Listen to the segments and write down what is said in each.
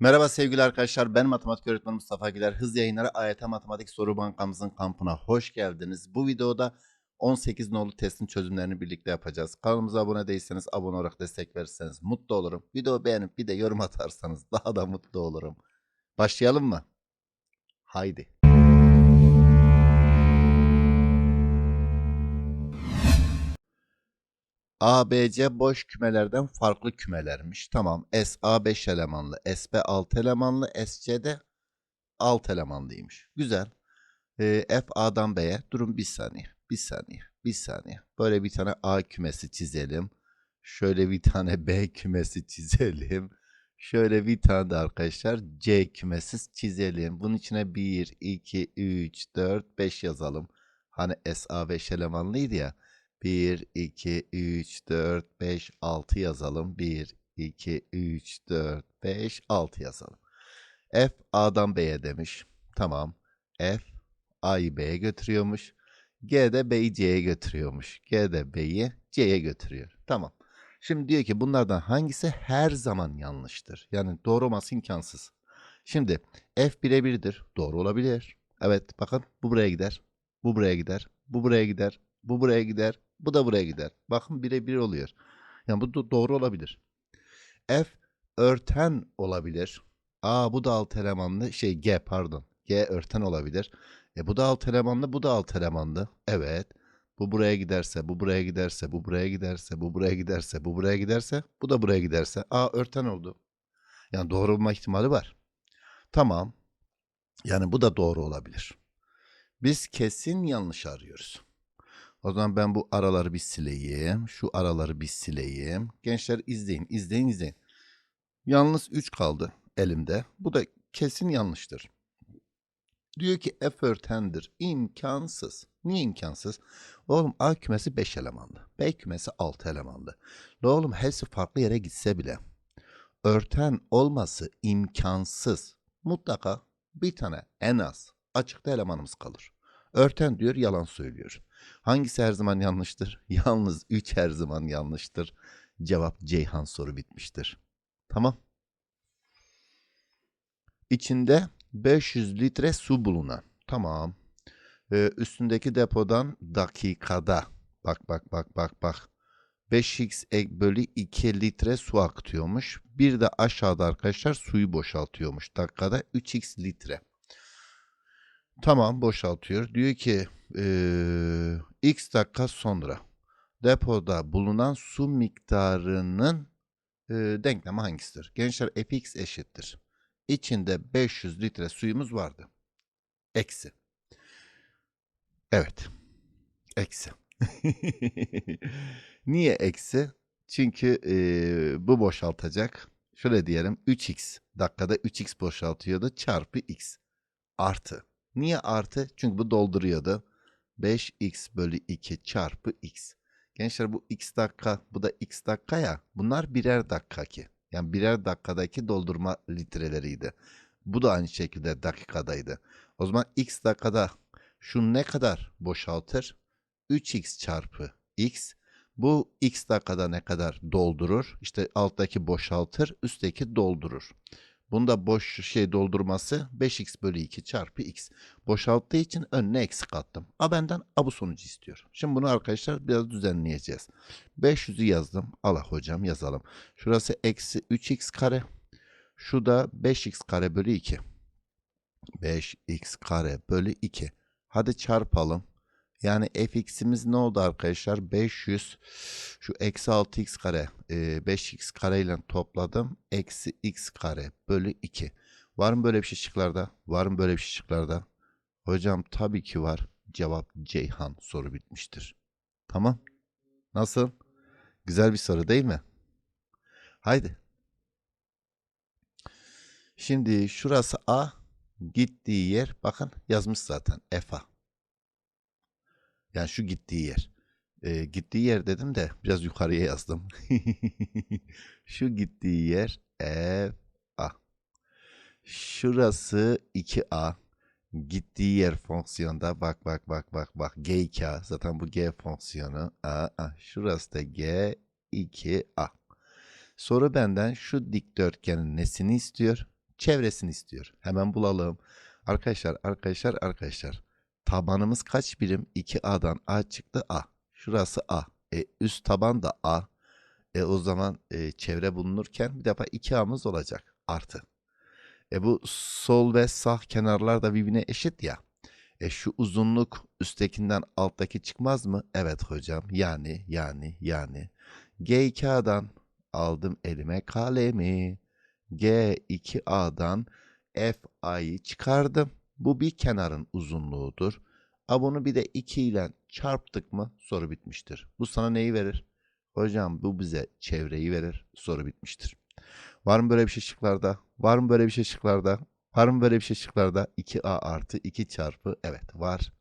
Merhaba sevgili arkadaşlar. Ben matematik öğretmeni Mustafa Güler. Hız yayınları AYT Matematik Soru Bankamızın kampına hoş geldiniz. Bu videoda 18 nolu testin çözümlerini birlikte yapacağız. Kanalımıza abone değilseniz abone olarak destek verirseniz mutlu olurum. Videoyu beğenip bir de yorum atarsanız daha da mutlu olurum. Başlayalım mı? Haydi. A, B, C boş kümelerden farklı kümelermiş. Tamam. S, A 5 elemanlı. S, B 6 elemanlı. S, C de 6 elemanlıymış. Güzel. Ee, F, A'dan B'ye. Durun bir saniye. Bir saniye. Bir saniye. Böyle bir tane A kümesi çizelim. Şöyle bir tane B kümesi çizelim. Şöyle bir tane de arkadaşlar C kümesi çizelim. Bunun içine 1, 2, 3, 4, 5 yazalım. Hani S, A 5 elemanlıydı ya. 1, 2, 3, 4, 5, 6 yazalım. 1, 2, 3, 4, 5, 6 yazalım. F A'dan B'ye demiş. Tamam. F A'yı B'ye götürüyormuş. G de B'yi C'ye götürüyormuş. G de B'yi C'ye götürüyor. Tamam. Şimdi diyor ki bunlardan hangisi her zaman yanlıştır? Yani doğru olması imkansız. Şimdi F birebirdir. Doğru olabilir. Evet bakın bu buraya gider. Bu buraya gider. Bu buraya gider. Bu buraya gider. Bu da buraya gider. Bakın birebir oluyor. Yani bu do- doğru olabilir. F örten olabilir. Aa bu da alt elemanlı. Şey G pardon. G örten olabilir. E bu da alt elemanlı, bu da alt elemanlı. Evet. Bu buraya giderse, bu buraya giderse, bu buraya giderse, bu buraya giderse, bu buraya giderse, bu da buraya giderse. Aa örten oldu. Yani doğru olma ihtimali var. Tamam. Yani bu da doğru olabilir. Biz kesin yanlış arıyoruz. O zaman ben bu araları bir sileyim. Şu araları bir sileyim. Gençler izleyin, izleyin, izleyin. Yalnız 3 kaldı elimde. Bu da kesin yanlıştır. Diyor ki F örtendir. İmkansız. Niye imkansız? Oğlum A kümesi 5 elemanlı. B kümesi 6 elemanlı. La oğlum hepsi farklı yere gitse bile örten olması imkansız. Mutlaka bir tane en az açıkta elemanımız kalır. Örten diyor yalan söylüyor. Hangisi her zaman yanlıştır? Yalnız 3 her zaman yanlıştır. Cevap Ceyhan soru bitmiştir. Tamam. İçinde 500 litre su bulunan. Tamam. Ee, üstündeki depodan dakikada. Bak bak bak bak bak. 5x ek bölü 2 litre su akıtıyormuş. Bir de aşağıda arkadaşlar suyu boşaltıyormuş. Dakikada 3x litre. Tamam boşaltıyor. Diyor ki eee, x dakika sonra depoda bulunan su miktarının eee, denklemi hangisidir? Gençler fx eşittir. İçinde 500 litre suyumuz vardı. Eksi. Evet. Eksi. Niye eksi? Çünkü eee, bu boşaltacak. Şöyle diyelim 3x dakikada 3x boşaltıyordu çarpı x artı. Niye artı? Çünkü bu dolduruyordu. 5x bölü 2 çarpı x. Gençler bu x dakika bu da x dakika ya. Bunlar birer dakika ki. Yani birer dakikadaki doldurma litreleriydi. Bu da aynı şekilde dakikadaydı. O zaman x dakikada şu ne kadar boşaltır? 3x çarpı x. Bu x dakikada ne kadar doldurur? İşte alttaki boşaltır, üstteki doldurur. Bunda boş şey doldurması 5x bölü 2 çarpı x. Boşalttığı için önüne eksi kattım. A benden A bu sonucu istiyor. Şimdi bunu arkadaşlar biraz düzenleyeceğiz. 500'ü yazdım. Allah hocam yazalım. Şurası eksi 3x kare. Şu da 5x kare bölü 2. 5x kare bölü 2. Hadi çarpalım. Yani fx'imiz ne oldu arkadaşlar? 500 şu eksi 6x kare e, 5x kare ile topladım. Eksi x kare bölü 2. Var mı böyle bir şey şıklarda? Var mı böyle bir şey şıklarda? Hocam tabii ki var. Cevap Ceyhan soru bitmiştir. Tamam. Nasıl? Güzel bir soru değil mi? Haydi. Şimdi şurası A. Gittiği yer bakın yazmış zaten FA. Yani şu gittiği yer. Ee, gittiği yer dedim de biraz yukarıya yazdım. şu gittiği yer F A. Şurası 2A. Gittiği yer fonksiyonda bak bak bak bak bak G2A. Zaten bu G fonksiyonu. A, A. Şurası da G2A. Soru benden şu dikdörtgenin nesini istiyor? çevresini istiyor. Hemen bulalım. Arkadaşlar, arkadaşlar, arkadaşlar. Tabanımız kaç birim? 2A'dan A çıktı A. Şurası A. E, üst taban da A. E, o zaman e, çevre bulunurken bir defa 2A'mız olacak. Artı. E, bu sol ve sağ kenarlar da birbirine eşit ya. E, şu uzunluk üsttekinden alttaki çıkmaz mı? Evet hocam. Yani, yani, yani. G2A'dan aldım elime kalemi. G2A'dan FA'yı çıkardım. Bu bir kenarın uzunluğudur. A bunu bir de 2 ile çarptık mı soru bitmiştir. Bu sana neyi verir? Hocam bu bize çevreyi verir. Soru bitmiştir. Var mı böyle bir şey şıklarda? Var mı böyle bir şey şıklarda? Var mı böyle bir şey şıklarda? 2A artı 2 çarpı evet var.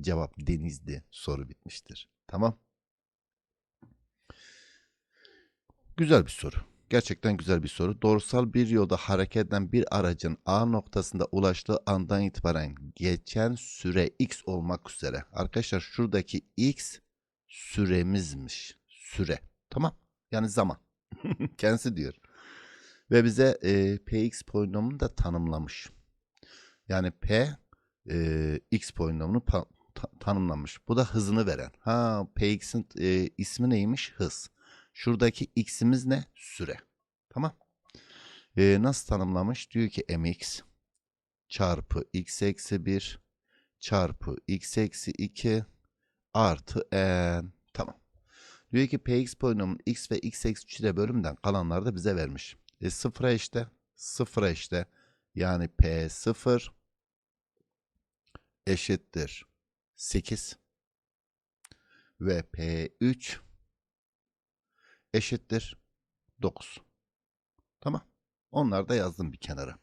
Cevap denizdi. Soru bitmiştir. Tamam. Güzel bir soru. Gerçekten güzel bir soru. Doğrusal bir yolda hareket eden bir aracın A noktasında ulaştığı andan itibaren geçen süre x olmak üzere. Arkadaşlar şuradaki x süremizmiş. Süre. Tamam. Yani zaman. Kendisi diyor. Ve bize e, px polinomunu da tanımlamış. Yani p e, x polinomunu ta- tanımlamış. Bu da hızını veren. Ha px'in e, ismi neymiş? Hız. Şuradaki x'imiz ne? Süre. Tamam. Ee, nasıl tanımlamış? Diyor ki mx çarpı x eksi 1 çarpı x eksi 2 artı n. Tamam. Diyor ki px polinomun x ve x eksi 3'e bölümden kalanları da bize vermiş. E, sıfıra işte. Sıfıra işte. Yani p 0 eşittir 8 ve p3 eşittir 9. Tamam. Onlar da yazdım bir kenara.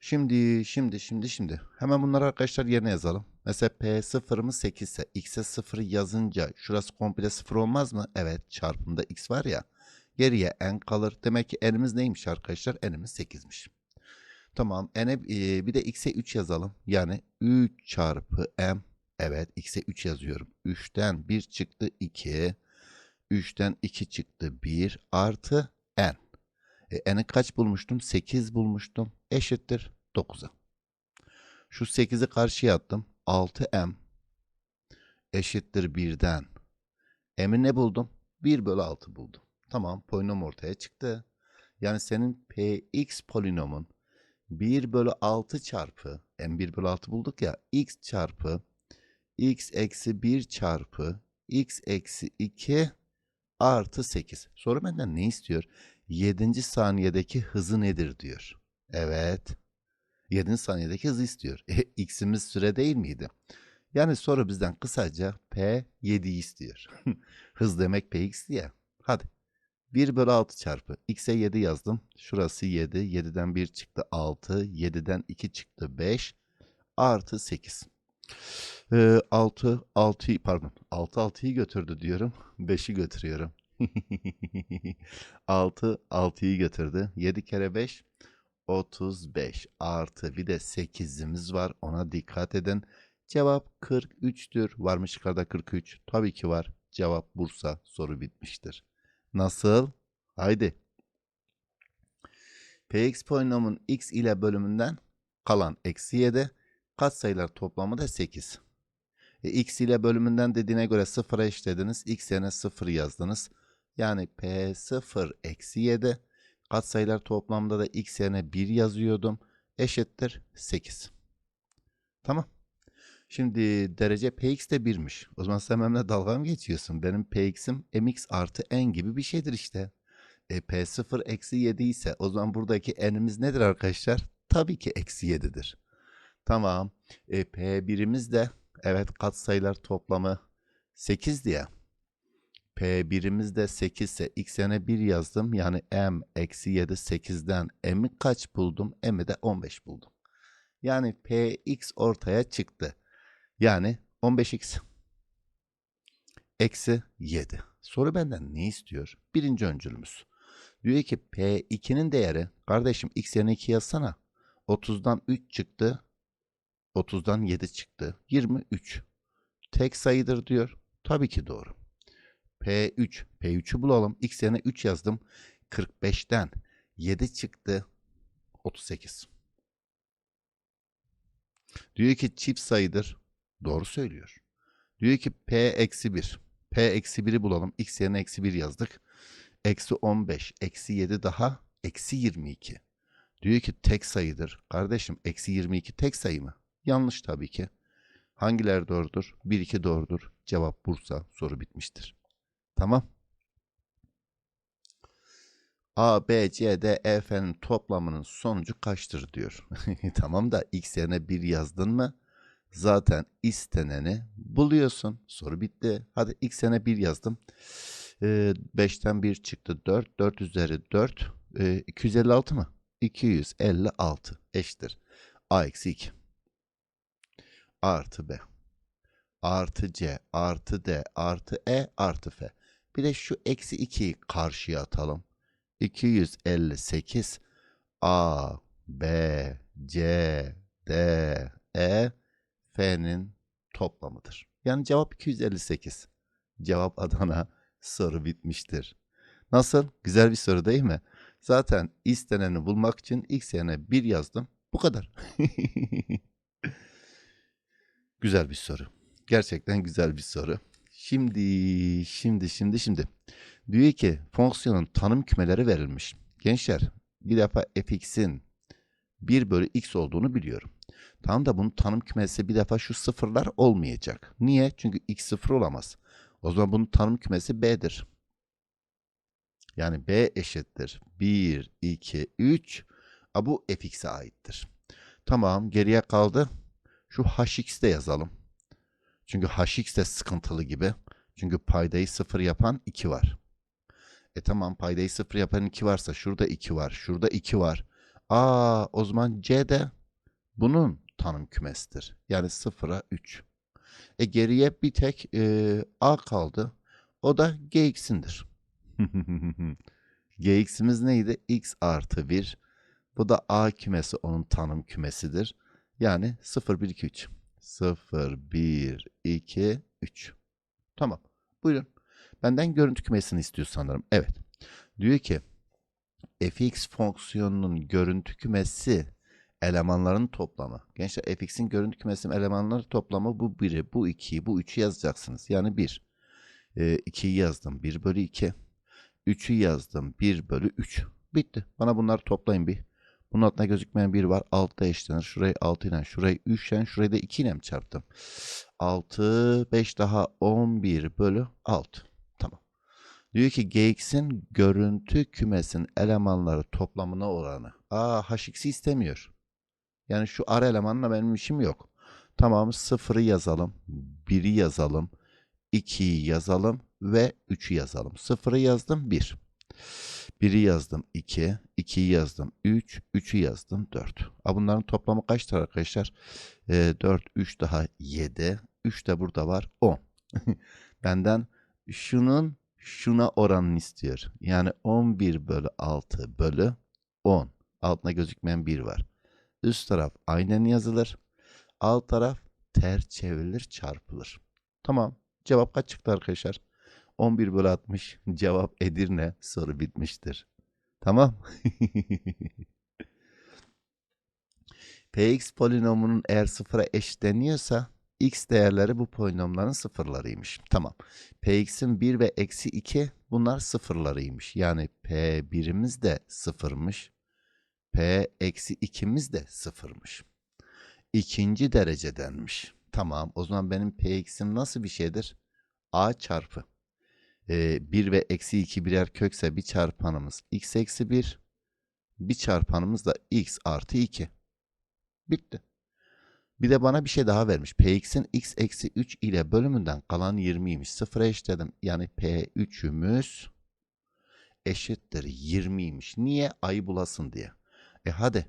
Şimdi, şimdi, şimdi, şimdi. Hemen bunları arkadaşlar yerine yazalım. Mesela P sıfırımız 8 ise X'e 0 yazınca şurası komple 0 olmaz mı? Evet çarpımda X var ya. Geriye N kalır. Demek ki N'imiz neymiş arkadaşlar? N'imiz 8'miş. Tamam. N'e e, bir de X'e 3 yazalım. Yani 3 çarpı M. Evet X'e 3 yazıyorum. 3'ten 1 çıktı 2. 3'ten 2 çıktı 1 artı n. E, n'i kaç bulmuştum? 8 bulmuştum. Eşittir 9'a. Şu 8'i karşıya attım. 6m eşittir 1'den. m'i ne buldum? 1 bölü 6 buldum. Tamam polinom ortaya çıktı. Yani senin px polinomun 1 bölü 6 çarpı m 1 bölü 6 bulduk ya x çarpı x eksi 1 çarpı x eksi 2 artı 8. Soru benden ne istiyor? 7. saniyedeki hızı nedir diyor. Evet. 7. saniyedeki hızı istiyor. E, x'imiz süre değil miydi? Yani soru bizden kısaca P7'yi istiyor. Hız demek Px diye. Hadi. 1 bölü 6 çarpı. X'e 7 yazdım. Şurası 7. 7'den 1 çıktı 6. 7'den 2 çıktı 5. Artı 8. Ee, 6, 6 pardon 6 6'yı götürdü diyorum. 5'i götürüyorum. 6 6'yı götürdü. 7 kere 5 35 artı bir de 8'imiz var. Ona dikkat edin. Cevap 43'tür. Varmış yukarıda 43. Tabii ki var. Cevap Bursa. Soru bitmiştir. Nasıl? Haydi. Px polinomun x ile bölümünden kalan eksi 7. Katsayılar toplamı da 8. E, x ile bölümünden dediğine göre 0'a eşitlediniz. x yerine 0 yazdınız. Yani P0 eksi 7. Katsayılar toplamda da x yerine 1 yazıyordum. Eşittir 8. Tamam. Şimdi derece Px de 1'miş. O zaman sen benimle dalga mı geçiyorsun? Benim Px'im mx artı n gibi bir şeydir işte. E, P0 eksi 7 ise o zaman buradaki n'imiz nedir arkadaşlar? Tabii ki eksi 7'dir. Tamam. E, P1'imiz de evet katsayılar toplamı 8 diye. P1'imiz de 8 ise x'e 1 yazdım. Yani m eksi 7 8'den m'i kaç buldum? m'i de 15 buldum. Yani px ortaya çıktı. Yani 15x eksi 7. Soru benden ne istiyor? Birinci öncülümüz. Diyor ki P2'nin değeri kardeşim x yerine 2 yazsana. 30'dan 3 çıktı. 30'dan 7 çıktı. 23. Tek sayıdır diyor. Tabii ki doğru. P3. P3'ü bulalım. X yerine 3 yazdım. 45'ten 7 çıktı. 38. Diyor ki çift sayıdır. Doğru söylüyor. Diyor ki p eksi 1. p eksi 1'i bulalım. x yerine eksi 1 yazdık. Eksi 15, eksi 7 daha, eksi 22. Diyor ki tek sayıdır. Kardeşim eksi 22 tek sayı mı? Yanlış tabii ki. Hangileri doğrudur? 1, 2 doğrudur. Cevap Bursa. Soru bitmiştir. Tamam. A, B, C, D, E, F'nin toplamının sonucu kaçtır diyor. tamam da x yerine 1 yazdın mı zaten isteneni buluyorsun. Soru bitti. Hadi x yerine 1 yazdım. Ee, 5'ten 1 çıktı 4. 4 üzeri 4. Ee, 256 mı? 256 eşittir. A eksi 2. Artı B. Artı C. Artı D. Artı E. Artı F. Bir de şu eksi 2'yi karşıya atalım. 258 A, B, C, D, E, F'nin toplamıdır. Yani cevap 258. Cevap Adana. Soru bitmiştir. Nasıl? Güzel bir soru değil mi? Zaten isteneni bulmak için x yerine 1 yazdım. Bu kadar. güzel bir soru. Gerçekten güzel bir soru. Şimdi, şimdi, şimdi, şimdi. Diyor ki fonksiyonun tanım kümeleri verilmiş. Gençler bir defa fx'in 1 bölü x olduğunu biliyorum. Tamam da bunun tanım kümesi bir defa şu sıfırlar olmayacak. Niye? Çünkü x sıfır olamaz. O zaman bunun tanım kümesi b'dir. Yani b eşittir 1, 2, 3. A, bu fx'e aittir. Tamam geriye kaldı. Şu hx'de yazalım. Çünkü hx de sıkıntılı gibi. Çünkü paydayı sıfır yapan 2 var. E tamam paydayı sıfır yapan 2 varsa şurada 2 var. Şurada 2 var. Aa o zaman C de bunun tanım kümesidir. Yani 0'a 3. E geriye bir tek e, A kaldı. O da GX'indir. GX'imiz neydi? X artı 1. Bu da A kümesi onun tanım kümesidir. Yani 0, 1, 2, 3. 0, 1, 2, 3. Tamam. Buyurun. Benden görüntü kümesini istiyor sanırım. Evet. Diyor ki fx fonksiyonunun görüntü kümesi elemanların toplamı. Gençler fx'in görüntü kümesinin elemanları toplamı bu 1'i, bu 2'yi, bu 3'ü yazacaksınız. Yani 1. E, 2'yi yazdım. 1 bölü 2. 3'ü yazdım. 1 bölü 3. Bitti. Bana bunları toplayın bir. Bunun altında gözükmeyen 1 var. 6 eşitlenir. Şurayı 6 ile, şurayı 3 ile, şurayı da 2 ile mi çarptım? 6, 5 daha 11 bölü 6. Tamam. Diyor ki gx'in görüntü kümesin elemanları toplamına oranı. Aa hx'i istemiyor. Yani şu ara elemanla benim işim yok. Tamam 0'ı yazalım. 1'i yazalım. 2'yi yazalım ve 3'ü yazalım. 0'ı yazdım 1. 1'i yazdım 2, 2'yi yazdım 3, 3'ü yazdım 4. A bunların toplamı kaçtır arkadaşlar? E, 4, 3 daha 7, 3 de burada var 10. Benden şunun şuna oranını istiyor. Yani 11 bölü 6 bölü 10. Altına gözükmeyen 1 var. Üst taraf aynen yazılır. Alt taraf ters çevrilir çarpılır. Tamam. Cevap kaç çıktı arkadaşlar? 11 bölü 60. Cevap Edirne. Soru bitmiştir. Tamam. Px polinomunun eğer sıfıra eşitleniyorsa x değerleri bu polinomların sıfırlarıymış. Tamam. Px'in 1 ve eksi 2 bunlar sıfırlarıymış. Yani P1'imiz de sıfırmış. P eksi 2'miz de sıfırmış. İkinci derecedenmiş. Tamam. O zaman benim Px'im nasıl bir şeydir? A çarpı. Ee, 1 ve eksi 2 birer kökse bir çarpanımız x eksi 1. Bir çarpanımız da x artı 2. Bitti. Bir de bana bir şey daha vermiş. Px'in x eksi 3 ile bölümünden kalan 20'ymiş. Sıfıra eşitledim. Yani P3'ümüz eşittir 20'ymiş. Niye? Ayı bulasın diye. E hadi.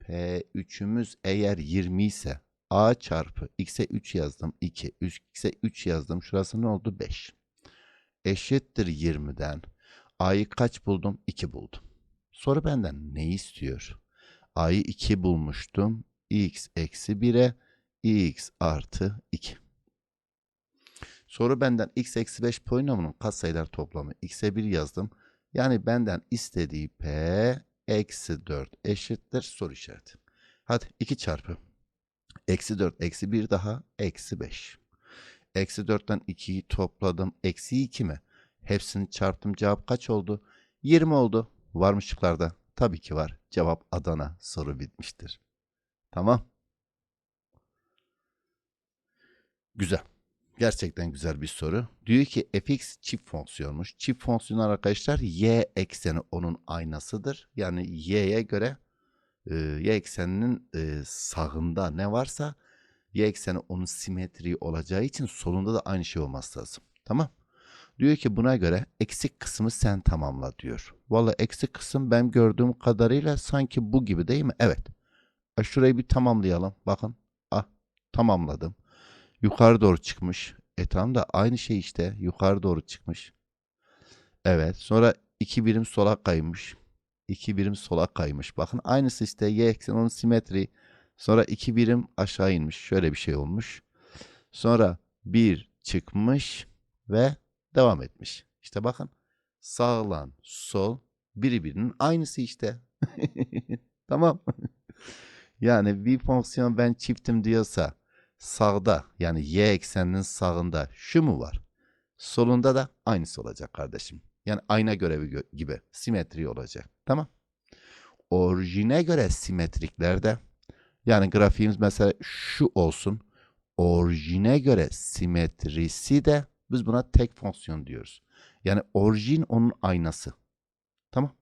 P3'ümüz eğer 20 ise A çarpı x'e 3 yazdım 2. X'e 3 yazdım. Şurası ne oldu? 5. Eşittir 20'den. A'yı kaç buldum? 2 buldum. Soru benden ne istiyor? A'yı 2 bulmuştum. x eksi 1'e x artı 2. Soru benden x eksi 5 polinomunun katsayılar toplamı x'e 1 yazdım. Yani benden istediği p eksi 4 eşittir soru işareti. Hadi 2 çarpı. Eksi 4 eksi 1 daha eksi 5. Eksi 4'ten 2'yi topladım. Eksi 2 mi? Hepsini çarptım. Cevap kaç oldu? 20 oldu. Var mı şıklarda? Tabii ki var. Cevap Adana. Soru bitmiştir. Tamam. Güzel. Gerçekten güzel bir soru. Diyor ki fx çift fonksiyonmuş. Çift fonksiyonlar arkadaşlar y ekseni onun aynasıdır. Yani y'ye göre e, y ekseninin e, sağında ne varsa y ekseni onun simetri olacağı için solunda da aynı şey olması lazım. Tamam. Diyor ki buna göre eksik kısmı sen tamamla diyor. Valla eksik kısım ben gördüğüm kadarıyla sanki bu gibi değil mi? Evet. E, şurayı bir tamamlayalım. Bakın. Ah tamamladım. Yukarı doğru çıkmış. E tamam da aynı şey işte. Yukarı doğru çıkmış. Evet. Sonra iki birim sola kaymış. İki birim sola kaymış. Bakın aynısı işte. Y ekseni onun simetri. Sonra iki birim aşağı inmiş. Şöyle bir şey olmuş. Sonra bir çıkmış ve devam etmiş. İşte bakın. Sağlan, sol birbirinin aynısı işte. tamam. yani bir fonksiyon ben çiftim diyorsa sağda yani y ekseninin sağında şu mu var? Solunda da aynısı olacak kardeşim. Yani ayna görevi gö- gibi simetri olacak. Tamam. Orijine göre simetriklerde yani grafiğimiz mesela şu olsun. Orijine göre simetrisi de biz buna tek fonksiyon diyoruz. Yani orijin onun aynası. Tamam.